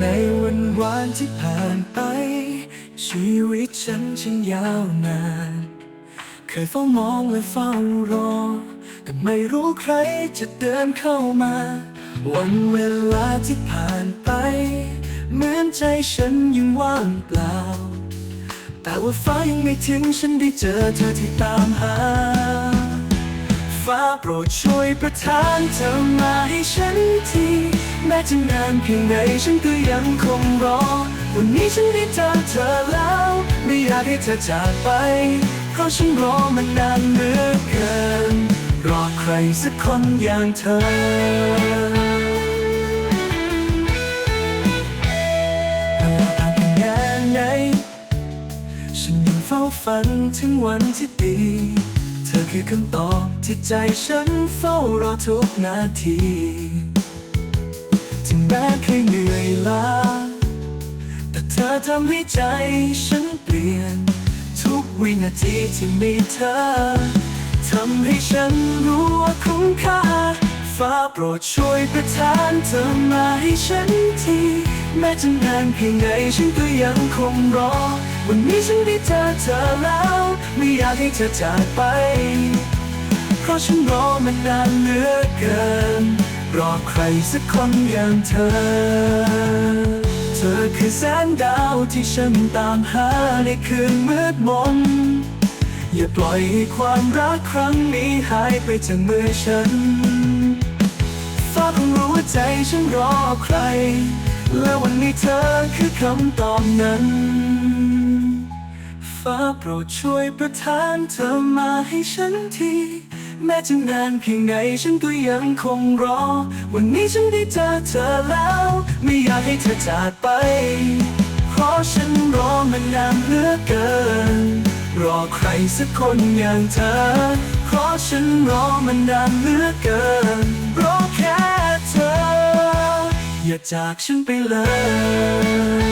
ในวันวานที่ผ่านไป ชีวิตฉันช่างยาวนาน เคยเฝ้ามองและเฝ้ารอ แต่ไม่รู้ใครจะเดินเข้ามา วันเวลาที่ผ่านไป เหมือนใจฉันยังว่างเปล่า แต่ว่าฟ้ายังไม่ถึงฉันได้เจอเธอที่ตามหา ฟ้าโปรดช่วยประทานเธอมาให้ฉันที แม้จะนานเพียงใดฉันก็ยังคงรอ วันนี้ฉันได้เจอเธอแล้ว ไม่อยากให้เธอจากไป เพราะฉันรอมันนานเหลือเกิน รอใครสักคนอย่างเธอเวลาผ่านไปนานไหนฉันยังเฝ้าฝันถึงวันที่ดี อคือคำตอบที่ใจฉันเฝ้ารอทุกนาที ถึงแม้เคยเหนื่อยล้า แต่เธอทำให้ใจฉันเปลี่ยน ทุกวินาทีที่มีเธอ ทำให้ฉันรู้ว่าคุ้มค่า ฟ้าโปรดช่วยประทานเธอมาให้ฉันที แม้จะนานเพียงใดฉันก็ยังคงรอ วันนี้ฉันได้เจอเธอแล้ว ไม่อยากให้เธอจากไป เพราะฉันรอมันนานเหลือเกิน รอใครสักคนอย่างเธอ เธอคือแสงดาวที่ฉันตามหาในคืนมืดมน อย่าปล่อยให้ความรักครั้งนี้หายไปจากมือฉัน ฟ้าคงรู้ว่าใจฉันรอใคร และวันนี้เธอคือคำตอบนั้น ฟ้าโปรดช่วยประทานเธอมาให้ฉันที แม้จะนานเพียงไหนฉันก็ยังคงรอ วันนี้ฉันได้เจอเธอแล้ว ไม่อยากให้เธอจากไป เพราะฉันรอมันนานเหลือเกิน รอใครสักคนอย่างเธอ เพราะฉันรอมันนานเหลือเกิน รอแค่เธอ อย่าจากฉันไปเลย